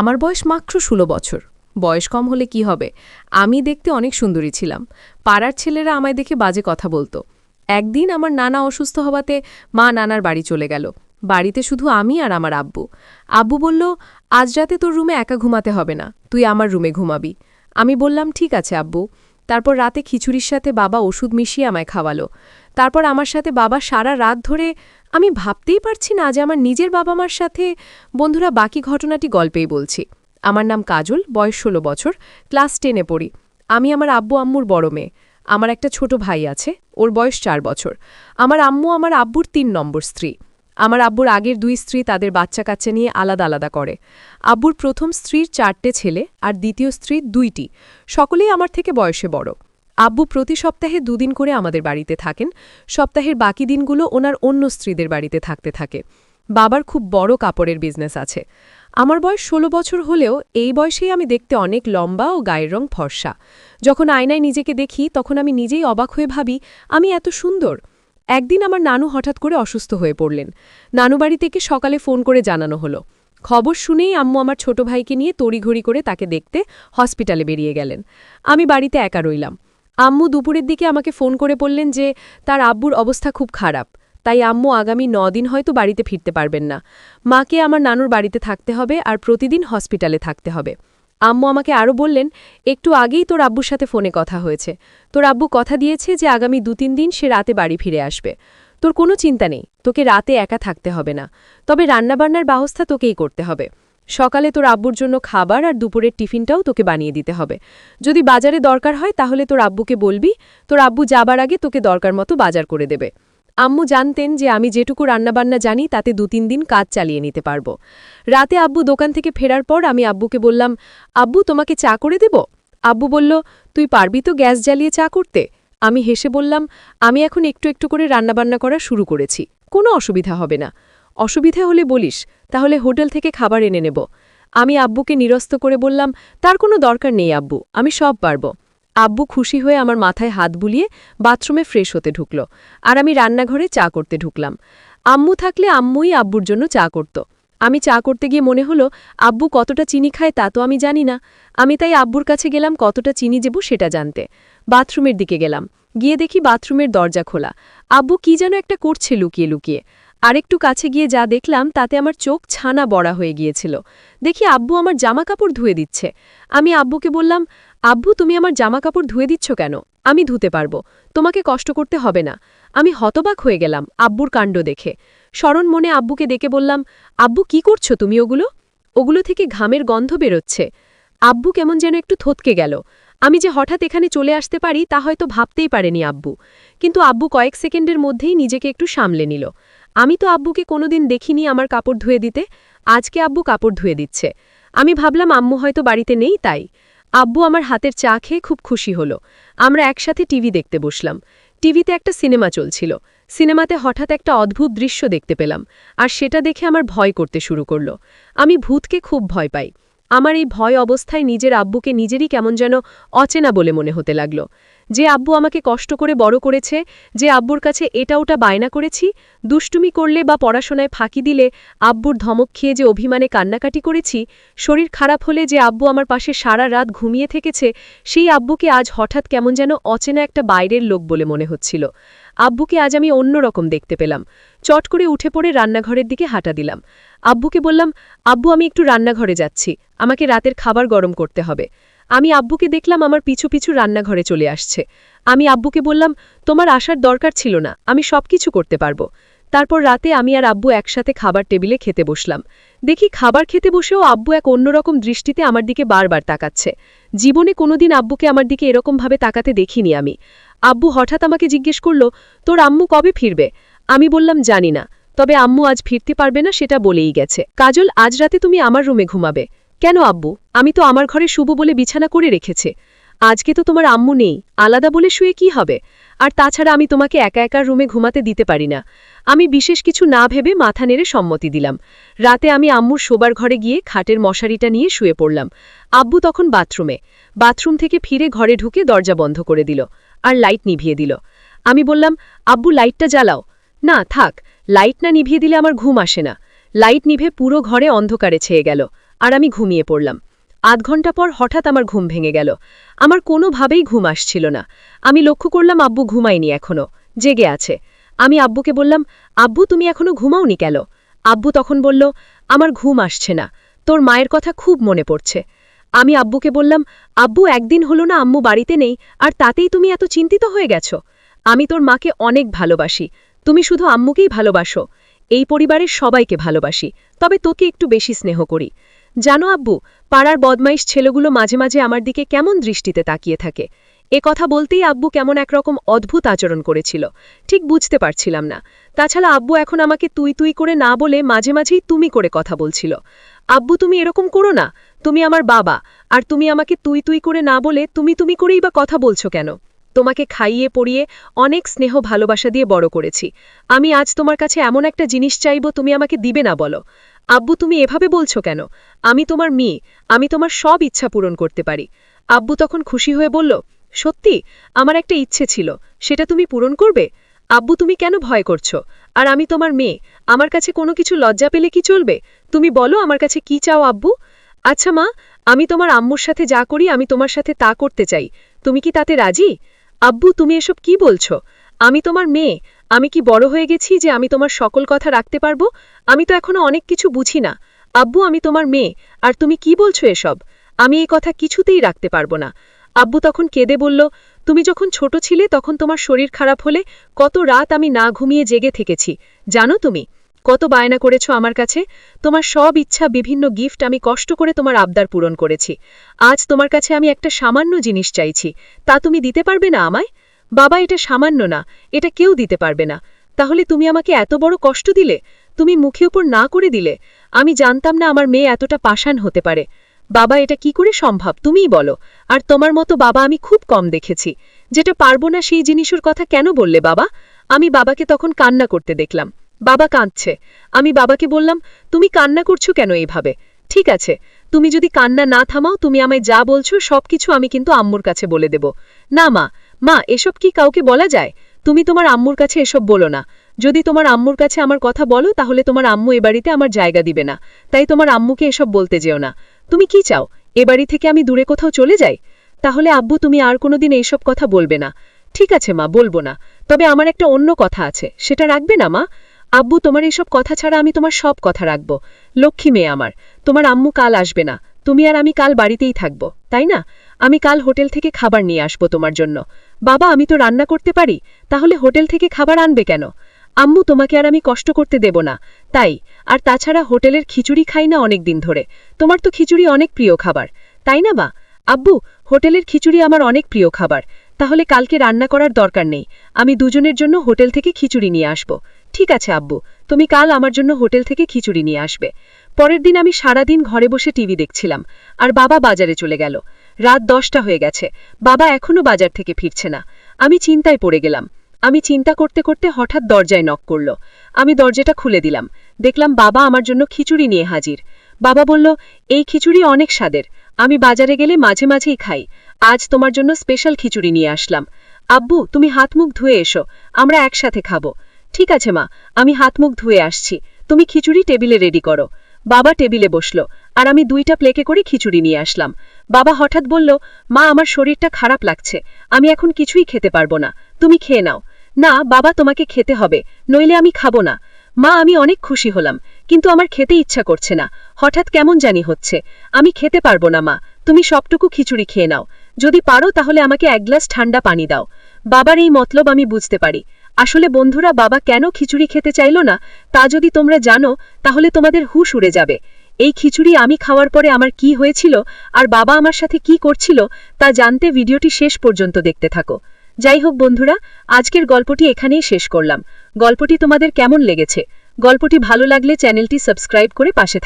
আমার বয়স মাত্র ষোলো বছর। বয়স কম হলে কি হবে? আমি দেখতে অনেক সুন্দরী ছিলাম। পাড়ার ছেলেরা আমায় দেখে বাজে কথা বলতো। একদিন আমার নানা অসুস্থ হওয়াতে মা নানার বাড়ি চলে গেল। বাড়িতে শুধু আমি আর আমার আব্বু। আব্বু বলল, আজ রাতে তোর রুমে একা ঘুমাতে হবে না। তুই আমার রুমে ঘুমাবি। আমি বললাম, ঠিক আছে আব্বু। তারপর রাতে খিচুড়ির সাথে বাবা ওষুধ মিশিয়ে আমায় খাওয়ালো। তারপর আমার সাথে বাবা সারা রাত ধরে, আমি ভাবতেই পারছি না যে আমার নিজের বাবা মার সাথে বন্ধুরা বাকি ঘটনাটি গল্পেই বলছি। আমার নাম কাজল, বয়স ষোলো বছর, ক্লাস টেনে পড়ি। আমি আমার আব্বু আম্মুর বড় মেয়ে। আমার একটা ছোট ভাই আছে, ওর বয়স চার বছর। আমার আম্মু আমার আব্বুর তিন নম্বর স্ত্রী। আমার আব্বুর আগের দুই স্ত্রী তাদের বাচ্চা কাচ্চা নিয়ে আলাদা আলাদা করে। আব্বুর প্রথম স্ত্রীর চারটে ছেলে আর দ্বিতীয় স্ত্রীর দুইটি। সকলেই আমার থেকে বয়সে বড়। আব্বু প্রতি সপ্তাহে দুদিন করে আমাদের বাড়িতে থাকেন। সপ্তাহের বাকি দিনগুলো ওনার অন্য স্ত্রীদের বাড়িতে থাকতে থাকে। বাবার খুব বড় কাপড়ের বিজনেস আছে। আমার বয়স ষোলো বছর হলেও এই বয়সেই আমি দেখতে অনেক লম্বা ও গায়ের রং ফর্সা। যখন আয়নায় নিজেকে দেখি, তখন আমি নিজেই অবাক হয়ে ভাবি, আমি এত সুন্দর। একদিন আমার নানু হঠাৎ করে অসুস্থ হয়ে পড়লেন। নানু বাড়ি থেকে সকালে ফোন করে জানানো হলো। খবর শুনেই আম্মু আমার ছোট ভাইকে নিয়ে তড়িঘড়ি করে তাকে দেখতে হসপিটালে বেরিয়ে গেলেন। আমি বাড়িতে একা রইলাম। আম্মু দুপুরের দিকে আমাকে ফোন করে বললেন যে, তার আব্বুর অবস্থা খুব খারাপ। তাই আম্মু আগামী দিন হয়তো বাড়িতে ফিরতে পারবেন না। মাকে আমার নানুর বাড়িতে থাকতে হবে আর প্রতিদিন হসপিটালে থাকতে হবে। আম্মু আমাকে আরও বললেন, একটু আগেই তোর আব্বুর সাথে ফোনে কথা হয়েছে। তোর আব্বু কথা দিয়েছে যে, আগামী দু তিন দিন সে রাতে বাড়ি ফিরে আসবে। তোর কোনো চিন্তা নেই। তোকে রাতে একা থাকতে হবে না। তবে রান্নাবান্নার ব্যবস্থা তোকেই করতে হবে। সকালে তোর আব্বুর জন্য খাবার আর দুপুরের টিফিনটাও তোকে বানিয়ে দিতে হবে। যদি বাজারে দরকার হয়, তাহলে তোর আব্বুকে বলবি, তোর আব্বু যাবার আগে তোকে দরকার মতো বাজার করে দেবে। আম্মু জানতেন যে আমি যেটুকু রান্নাবান্না জানি, তাতে দু তিন দিন কাজ চালিয়ে নিতে পারব। রাতে আব্বু দোকান থেকে ফেরার পর আমি আব্বুকে বললাম, আব্বু, তোমাকে চা করে দেব? আব্বু বলল, তুই পারবি তো গ্যাস জ্বালিয়ে চা করতে? আমি হেসে বললাম, আমি এখন একটু একটু করে রান্নাবান্না করা শুরু করেছি, কোনো অসুবিধা হবে না। অসুবিধা হলে বলিস, তাহলে হোটেল থেকে খাবার এনে নেব। আমি আব্বুকে নিরস্ত করে বললাম, তার কোনো দরকার নেই আব্বু, আমি সব পারব। আব্বু খুশি হয়ে আমার মাথায় হাত বুলিয়ে বাথরুমে ফ্রেশ হতে ঢুকল, আর আমি রান্নাঘরে চা করতে ঢুকলাম। আম্মু থাকলে আম্মুই আব্বুর জন্য চা করত। আমি চা করতে গিয়ে মনে হলো, আব্বু কতটা চিনি খায় তা তো আমি জানি না। আমি তাই আব্বুর কাছে গেলাম কতটা চিনি যেব সেটা জানতে। বাথরুমের দিকে গেলাম। গিয়ে দেখি বাথরুমের দরজা খোলা। আব্বু কি যেন একটা করছে লুকিয়ে লুকিয়ে। আরেকটু কাছে গিয়ে যা দেখলাম, তাতে আমার চোখ ছানা বড়া হয়ে গিয়েছিল। দেখি আব্বু আমার জামা কাপড় ধুয়ে দিচ্ছে। আমি আব্বুকে বললাম, আব্বু, তুমি আমার জামা কাপড় ধুয়ে দিচ্ছ কেন? আমি ধুতে পারব। তোমাকে কষ্ট করতে হবে না। আমি হতবাক হয়ে গেলাম আব্বুর কাণ্ড দেখে। স্মরণ মনে আব্বুকে ডেকে বললাম, আব্বু, কি করছ তুমি ওগুলো? ওগুলো থেকে ঘামের গন্ধ বেরোচ্ছে। আব্বু কেমন যেন একটু থতকে গেল। আমি যে হঠাৎ এখানে চলে আসতে পারি, তা হয়তো ভাবতেই পারেনি আব্বু। কিন্তু আব্বু কয়েক সেকেন্ডের মধ্যেই নিজেকে একটু সামলে নিল। আমি তো আব্বুকে কোনোদিন দেখিনি আমার কাপড় ধুয়ে দিতে, আজকে আব্বু কাপড় ধুয়ে দিচ্ছে। আমি ভাবলাম আম্মু হয়তো বাড়িতে নেই তাই। আব্বু আমার হাতের চা খেয়ে খুব খুশি হলো। আমরা একসাথে টিভি দেখতে বসলাম। টিভিতে একটা সিনেমা চলছিল। সিনেমাতে হঠাৎ একটা অদ্ভুত দৃশ্য দেখতে পেলাম, আর সেটা দেখে আমার ভয় করতে শুরু করল। আমি ভূতকে খুব ভয় পাই। আমার এই ভয় অবস্থায় নিজের আব্বুকে নিজেরই কেমন যেন অচেনা বলে মনে হতে লাগল। যে আব্বু আমাকে কষ্ট করে বড় করেছে, যে আব্বুর কাছে এটা ওটা বায়না করেছি, দুষ্টুমি করলে বা পড়াশোনায় ফাঁকি দিলে আব্বুর ধমক খেয়ে যে অভিমানে কান্নাকাটি করেছি, শরীর খারাপ হলে যে আব্বু আমার পাশে সারা রাত ঘুমিয়ে থেকেছে, সেই আব্বুকে আজ হঠাৎ কেমন যেন অচেনা একটা বাইরের লোক বলে মনে হচ্ছিল। আব্বুকে আজ আমি অন্যরকম দেখতে পেলাম। চট করে উঠে পড়ে রান্নাঘরের দিকে হাঁটা দিলাম। আব্বুকে বললাম, আব্বু, আমি একটু রান্নাঘরে যাচ্ছি। আমাকে রাতের খাবার গরম করতে হবে। আমি আব্বুকে দেখলাম আমার পিছু পিছু রান্নাঘরে চলে আসছে। আমি আব্বুকে বললাম, তোমার আসার দরকার ছিল না, আমি সব কিছু করতে পারব। তারপর রাতে আমি আর আব্বু একসাথে খাবার টেবিলে খেতে বসলাম। দেখি খাবার খেতে বসেও আব্বু এক অন্যরকম দৃষ্টিতে আমার দিকে বারবার তাকাচ্ছে। জীবনে কোনোদিন আব্বুকে আমার দিকে এরকমভাবে তাকাতে দেখিনি আমি। আব্বু হঠাৎ আমাকে জিজ্ঞেস করল, তোর আম্মু কবে ফিরবে? আমি বললাম, জানি না। তবে আম্মু আজ ফিরতে পারবে না, সেটা বলেই গেছে। কাজল, আজ রাতে তুমি আমার রুমে ঘুমাবে। কেন আব্বু? আমি তো আমার ঘরে শুভ বলে বিছানা করে রেখেছে। আজকে তো তোমার আম্মু নেই। আলাদা বলে শুয়ে কি হবে? আর তাছাড়া আমি তোমাকে একা একা রুমে ঘুমাতে দিতে পারি না। আমি বিশেষ কিছু না ভেবে মাথা নেড়ে সম্মতি দিলাম। রাতে আমি আম্মুর শোবার ঘরে গিয়ে খাটের মশারিটা নিয়ে শুয়ে পড়লাম। আব্বু তখন বাথরুমে। বাথরুম থেকে ফিরে ঘরে ঢুকে দরজা বন্ধ করে দিল আর লাইট নিভিয়ে দিল। আমি বললাম, আব্বু, লাইটটা জ্বালাও। না, থাক। লাইট না নিভিয়ে দিলে আমার ঘুম আসে না। লাইট নিভে পুরো ঘরে অন্ধকারে ছেয়ে গেল। আর আমি ঘুমিয়ে পড়লাম। আধ ঘণ্টা পর হঠাৎ আমার ঘুম ভেঙে গেল। আমার কোনোভাবেই ঘুম আসছিল না। আমি লক্ষ্য করলাম আব্বু ঘুমায়নি এখনও। জেগে আছে। আমি আব্বুকে বললাম, আব্বু, তুমি এখনও ঘুমাওনি কেন? আব্বু তখন বলল, আমার ঘুম আসছে না। তোর মায়ের কথা খুব মনে পড়ছে। আমি আব্বুকে বললাম, আব্বু, একদিন হলো না আম্মু বাড়িতে নেই, আর তাতেই তুমি এত চিন্তিত হয়ে গেছো? আমি তোর মাকে অনেক ভালোবাসি। তুমি শুধু আম্মুকেই ভালোবাসো। এই পরিবারের সবাইকে ভালোবাসি। তবে তোকে একটু বেশি স্নেহ করি। জানো আব্বু, পাড়ার বদমাইশ ছেলেগুলো মাঝে মাঝে আমার দিকে কেমন দৃষ্টিতে তাকিয়ে থাকে। এ কথা বলতেই আব্বু কেমন একরকম অদ্ভুত আচরণ করেছিল। ঠিক বুঝতে পারছিলাম না। তাছাড়া আব্বু এখন আমাকে তুই তুই করে না বলে মাঝে মাঝেই তুমি করে কথা বলছিল। আব্বু, তুমি এরকম করো না। তুমি আমার বাবা, আর তুমি আমাকে তুই তুই করে না বলে তুমি তুমি করেই বা কথা বলছো কেন? তোমাকে খাইয়ে পড়িয়ে অনেক স্নেহ ভালোবাসা দিয়ে বড় করেছি। আমি আজ তোমার কাছে এমন একটা জিনিস চাইব, তুমি আমাকে দিবে না বলো। আব্বু, তুমি এভাবে বলছো কেন? আমি তোমার মেয়ে, আমি তোমার সব ইচ্ছা পূরণ করতে পারি। আব্বু তখন খুশি হয়ে বলল, সত্যি, আমার একটা ইচ্ছে ছিল, সেটা তুমি পূরণ করবে? আব্বু, তুমি কেন ভয় করছ? আর আমি তোমার মেয়ে, আমার কাছে কোনো কিছু লজ্জা পেলে কি চলবে? তুমি বলো আমার কাছে কি চাও আব্বু? আচ্ছা মা, আমি তোমার আম্মুর সাথে যা করি, আমি তোমার সাথে তা করতে চাই। তুমি কি তাতে রাজি? আব্বু, তুমি এসব কি বলছো? আমি তোমার মেয়ে আমি কি বড় হয়ে গেছি যে আমি তোমার সকল কথা রাখতে পারব? আমি তো এখনও অনেক কিছু বুঝি না। আব্বু, আমি তোমার মেয়ে, আর তুমি কি বলছো এসব? আমি এই কথা কিছুতেই রাখতে পারব না। আব্বু তখন কেঁদে বলল, তুমি যখন ছোট ছিলে তখন তোমার শরীর খারাপ হলে কত রাত আমি না ঘুমিয়ে জেগে থেকেছি। জানো তুমি, কত বায়না করেছ আমার কাছে। তোমার সব ইচ্ছা, বিভিন্ন গিফট আমি কষ্ট করে তোমার আবদার পূরণ করেছি। আজ তোমার কাছে আমি একটা সামান্য জিনিস চাইছি। তা তুমি দিতে পারবে না আমায়? বাবা, এটা সামান্য না, এটা কেউ দিতে পারবে না। তাহলে তুমি আমাকে এত বড় কষ্ট দিলে? তুমি মুখে উপর না করে দিলে? আমি জানতাম না আমার মেয়ে এতটা পাষাণ হতে পারে। বাবা, এটা কি করে সম্ভব? তুমিই বলো। আর তোমার মতো বাবা আমি খুব কম দেখেছি। যেটা পারব না সেই জিনিসের কথা কেন বললে বাবা? আমি বাবাকে তখন কান্না করতে দেখলাম। বাবা কাঁদছে। আমি বাবাকে বললাম, তুমি কান্না করছ কেন এইভাবে? ঠিক আছে, তুমি যদি কান্না না থামাও, তুমি আমায় যা বলছো সবকিছু আমি কিন্তু আম্মুর কাছে বলে দেব। না মা মা, এসব কি কাউকে বলা যায়? তুমি তোমার আম্মুর কাছে এসব বলো না। যদি তোমার আম্মুর কাছে আমার কথা বলো, তাহলে তোমার আম্মু এ বাড়িতে আমার জায়গা দিবে না। তাই তোমার আম্মুকে এসব বলতে যেও না। তুমি কি চাও? এ বাড়ি থেকে আমি দূরে কোথাও চলে যাই? তাহলে আব্বু, তুমি আর কোনোদিন এইসব কথা বলবে না। ঠিক আছে মা, বলব না। তবে আমার একটা অন্য কথা আছে। সেটা রাখবে না মা? আব্বু, তোমার এইসব কথা ছাড়া আমি তোমার সব কথা রাখব। লক্ষ্মী মেয়ে আমার, তোমার আম্মু কাল আসবে না। তুমি আর আমি কাল বাড়িতেই থাকব, তাই না? আমি কাল হোটেল থেকে খাবার নিয়ে আসব তোমার জন্য। বাবা, আমি তো রান্না করতে পারি। তাহলে হোটেল থেকে খাবার আনবে কেন? আম্মু, তোমাকে আর আমি কষ্ট করতে দেব না। তাই, আর তাছাড়া হোটেলের খিচুড়ি খাই না অনেক দিন ধরে। তোমার তো খিচুড়ি অনেক প্রিয় খাবার। তাই না বা আব্বু, হোটেলের খিচুড়ি আমার অনেক প্রিয় খাবার। তাহলে কালকে রান্না করার দরকার নেই। আমি দুজনের জন্য হোটেল থেকে খিচুড়ি নিয়ে আসব। ঠিক আছে, আব্বু। তুমি কাল আমার জন্য হোটেল থেকে খিচুড়ি নিয়ে আসবে। পরের দিন আমি সারাদিন ঘরে বসে টিভি দেখছিলাম। আর বাবা বাজারে চলে গেল। রাত দশটা হয়ে গেছে। বাবা এখনও বাজার থেকে ফিরছে না। আমি চিন্তায় পড়ে গেলাম। আমি চিন্তা করতে করতে হঠাৎ দরজায় নক করল। আমি দরজাটা খুলে দিলাম। দেখলাম বাবা আমার জন্য খিচুড়ি নিয়ে হাজির। বাবা বলল, এই খিচুড়ি অনেক স্বাদের। আমি বাজারে গেলে মাঝে মাঝেই খাই। আজ তোমার জন্য স্পেশাল খিচুড়ি নিয়ে আসলাম। আব্বু, তুমি হাত মুখ ধুয়ে এসো। আমরা একসাথে খাব। ঠিক আছে মা, আমি হাত মুখ ধুয়ে আসছি। তুমি খিচুড়ি টেবিলে রেডি করো। বাবা টেবিলে বসল। আর আমি দুইটা প্লেকে করে খিচুড়ি নিয়ে আসলাম। বাবা হঠাৎ বলল, মা, আমার শরীরটা খারাপ লাগছে। আমি এখন কিছুই খেতে পারব না। তুমি খেয়ে নাও। না, বাবা, তোমাকে খেতে হবে। নইলে আমি খাব না। মা, আমি অনেক খুশি হলাম, কিন্তু আমার খেতে ইচ্ছা করছে না। হঠাৎ কেমন জানি হচ্ছে। আমি খেতে পারব না, মা। তুমি সবটুকু খিচুড়ি খেয়ে নাও। যদি পারো, তাহলে আমাকে এক গ্লাস ঠান্ডা পানি দাও। বাবার এই মতলব আমি বুঝতে পারি। আসলে বন্ধুরা, বাবা কেন খিচুড়ি খেতে চাইল না? তা যদি তোমরা জানো, তাহলে তোমাদের হুশ উড়ে যাবে। এই খিচুড়ি আমি খাওয়ার পরে আমার কি হয়েছিল আর বাবা আমার সাথে কি করছিল তা জানতে ভিডিওটি শেষ পর্যন্ত দেখতে থাকো। যাই হোক বন্ধুরা, আজকের গল্পটি এখানেই শেষ করলাম। গল্পটি তোমাদের কেমন লেগেছে? গল্পটি ভালো লাগলে চ্যানেলটি সাবস্ক্রাইব করে পাশে